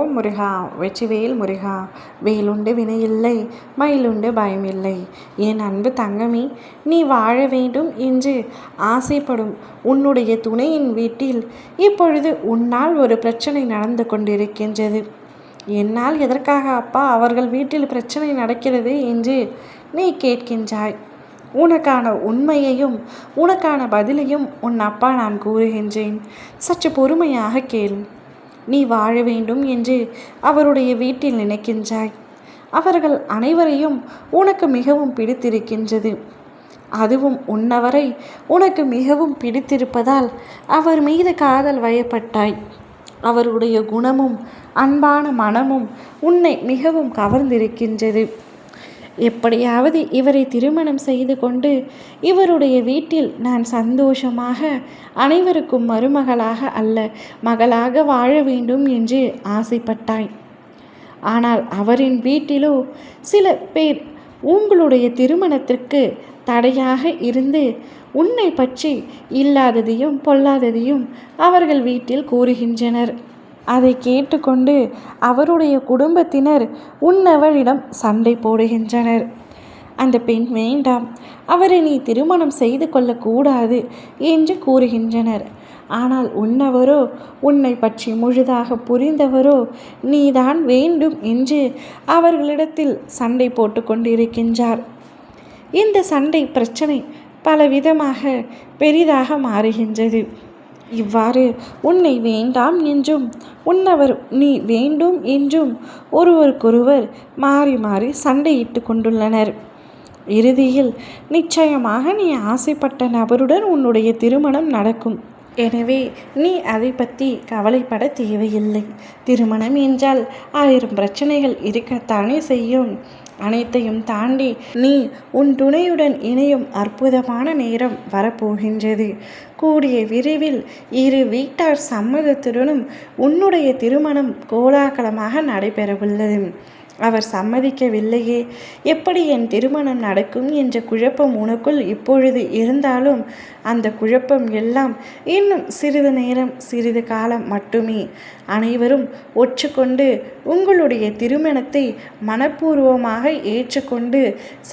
ஓம் முருகா. வெற்றிவேல் முருகா. வேலுண்டு வினையில்லை மயிலுண்டு பயமில்லை. என் அன்பு தங்கமே நீ வாழ வேண்டும் என்று ஆசைப்படும் உன்னுடைய துணையின் வீட்டில் இப்பொழுது உன்னால் ஒரு பிரச்சனை நடந்து கொண்டிருக்கின்றது. என்னால் எதற்காக அப்பா அவர்கள் வீட்டில் பிரச்சனை நடக்கிறது என்று நீ கேட்கின்றாய். உனக்கான உண்மையையும் உனக்கான பதிலையும் உன் அப்பா நான் கூறுகின்றேன். சற்று பொறுமையாக கேள். நீ வாழ வேண்டும் என்று அவருடைய வீட்டில் நினைக்கின்றாய். அவர்கள் அனைவரையும் உனக்கு மிகவும் பிடித்திருக்கின்றது. அதுவும் உன்னவரை உனக்கு மிகவும் பிடித்திருப்பதால் அவர் மீது காதல் வயப்பட்டாய். அவருடைய குணமும் அன்பான மனமும் உன்னை மிகவும் கவர்ந்திருக்கின்றது. எப்படியாவது இவரை திருமணம் செய்து கொண்டு இவருடைய வீட்டில் நான் சந்தோஷமாக அனைவருக்கும் மருமகளாக அல்ல மகளாக வாழ வேண்டும் என்று ஆசைப்பட்டாய். ஆனால் அவரின் வீட்டிலோ சில பேர் உங்களுடைய திருமணத்திற்கு தடையாக இருந்து உன்னை பற்றி இல்லாததையும் பொல்லாததையும் அவர்கள் வீட்டில் கூறுகின்றனர். அதை கேட்டுக்கொண்டு அவருடைய குடும்பத்தினர் உன்னவளிடம் சண்டை போடுகின்றனர். அந்த பெண் வேண்டாம் அவரை நீ திருமணம் செய்து கொள்ளக்கூடாது என்று கூறுகின்றனர். ஆனால் உன்னவரோ உன்னை பற்றி முழுதாக புரிந்தவரோ நீதான் வேண்டும் என்று அவர்களிடத்தில் சண்டை போட்டு கொண்டிருக்கின்றார். இந்த சண்டை பிரச்சனை பலவிதமாக பெரிதாக மாறுகின்றது. இவ்வாறு உன்னை வேண்டாம் என்றும் உன்னவர் நீ வேண்டும் என்றும் ஒருவருக்கொருவர் மாறி மாறி சண்டையிட்டு கொண்டுள்ளனர். இறுதியில் நிச்சயமாக நீ ஆசைப்பட்ட நபருடன் உன்னுடைய திருமணம் நடக்கும். எனவே நீ அதை பற்றி கவலைப்பட தேவையில்லை. திருமணம் என்றால் ஆயிரம் பிரச்சனைகள் இருக்கத்தானே செய்யும். அனைத்தையும் தாண்டி நீ உன் துணையுடன் இணையும் அற்புதமான நேரம் வரப்போகின்றது. கூடிய விரைவில் இரு வீட்டார் சம்மதத்துடனும் உன்னுடைய திருமணம் கோலாகலமாக நடைபெறவுள்ளது. அவர் சம்மதிக்கவில்லையே. எப்படி என் திருமணம் நடக்கும் என்ற குழப்பம் உனக்குள் இப்பொழுது இருந்தாலும் அந்த குழப்பம் எல்லாம் இன்னும் சிறிது நேரம் சிறிது காலம் மட்டுமே. அனைவரும் ஒற்றுக்கொண்டு உங்களுடைய திருமணத்தை மனப்பூர்வமாக ஏற்றுக்கொண்டு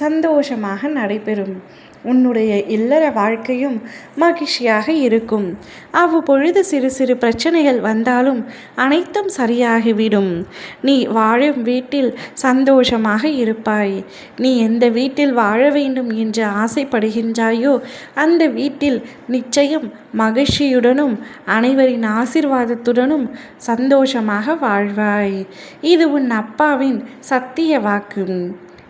சந்தோஷமாக நடைபெறும். உன்னுடைய இல்லற வாழ்க்கையும் மகிழ்ச்சியாக இருக்கும். அவ்வப்பொழுது சிறு சிறு பிரச்சனைகள் வந்தாலும் அனைத்தும் சரியாகிவிடும். நீ வாழும் வீட்டில் சந்தோஷமாக இருப்பாய். நீ எந்த வீட்டில் வாழ வேண்டும் என்று ஆசைப்படுகின்றாயோ அந்த வீட்டில் நிச்சயம் மகிழ்ச்சியுடனும் அனைவரின் ஆசிர்வாதத்துடனும் சந்தோஷமாக வாழ்வாய். இது உன் அப்பாவின் சத்திய வாக்கு.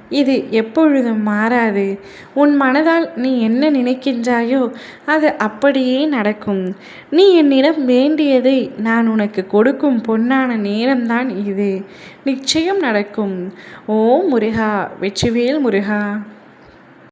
இது எப்பொழுதும் மாறாது. உன் மனதால் நீ என்ன நினைக்கின்றாயோ அது அப்படியே நடக்கும். நீ என்னிடம் வேண்டியதை நான் உனக்கு கொடுக்கும் பொன்னான நேரம்தான் இது. நிச்சயம் நடக்கும். ஓ முருகா வெற்றிவேல் முருகா.